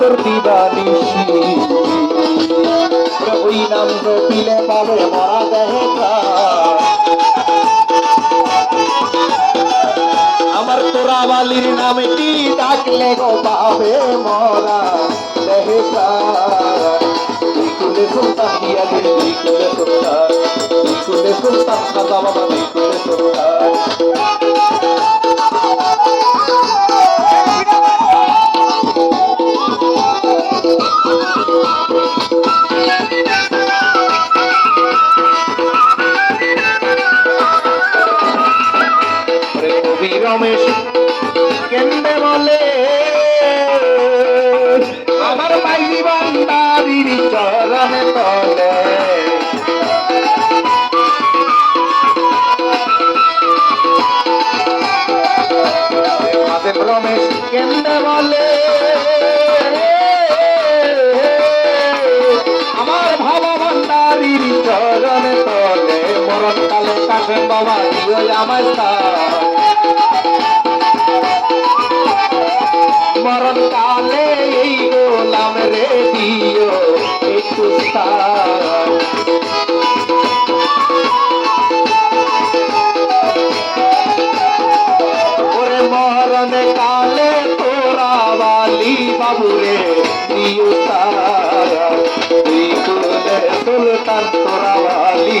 তোর দিবানিশি ওই নাম জপিলে পাবে মরা দেহে। আমার তোরা বালির নামটি ডাকলে গো পাবে মরা দেহে। বিকুলে সুলতান দিয়া গে বিকুলে সুলতান বিকুলে সুলতান খাজা বাবা কবি রমেশ কেন্দ্রে বলে? আমার বান্দারির চরণে তলে। কালে কাশেম বাবা দিও আমার মরণ কালে এই গোলাম রে দিও ওরে মরণ কালে তোরা বালি বাবুরে দিও বিকুলে সুলতান, তোরা বালি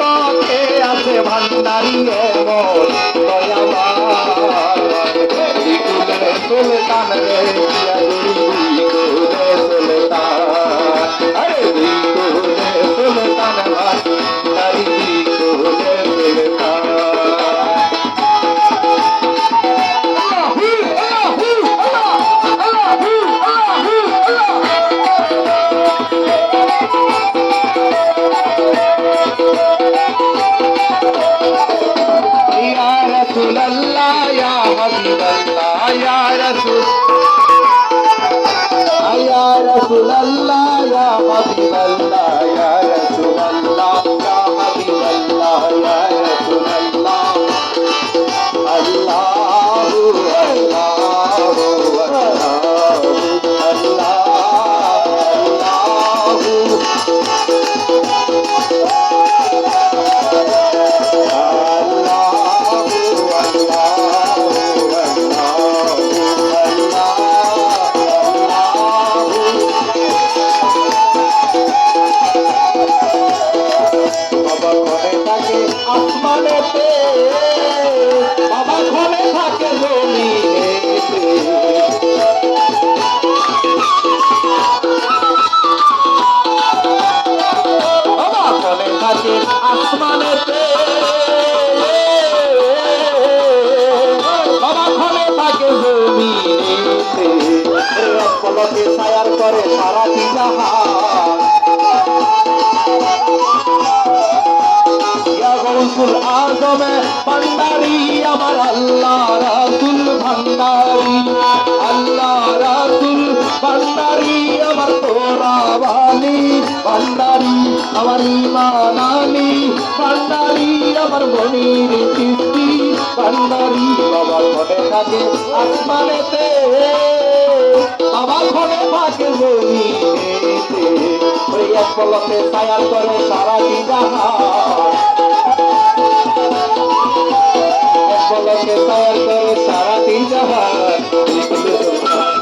మధులల్లాయ మధులల్లా পলকে সায়ার করে সারা গৌসুল আজমে ভান্ডারি, আমার আল্লাহ রাসুল ভান্ডারি। আল্লাহ রাসুল ভান্ডারি, আমার তোরা বালি ভান্ডারি, আমার ইমানানি ভান্ডারি। আমার মনির কিস্তি ভান্ডারি বাবা ঘরে থাকে, আসমানেতে। বাবা ঘরে থাকে জমিনেতে এক পলকে সায়ার করে সারা জাহান এক পলকে করে সারাটি জাহান বিকুলে সুলতান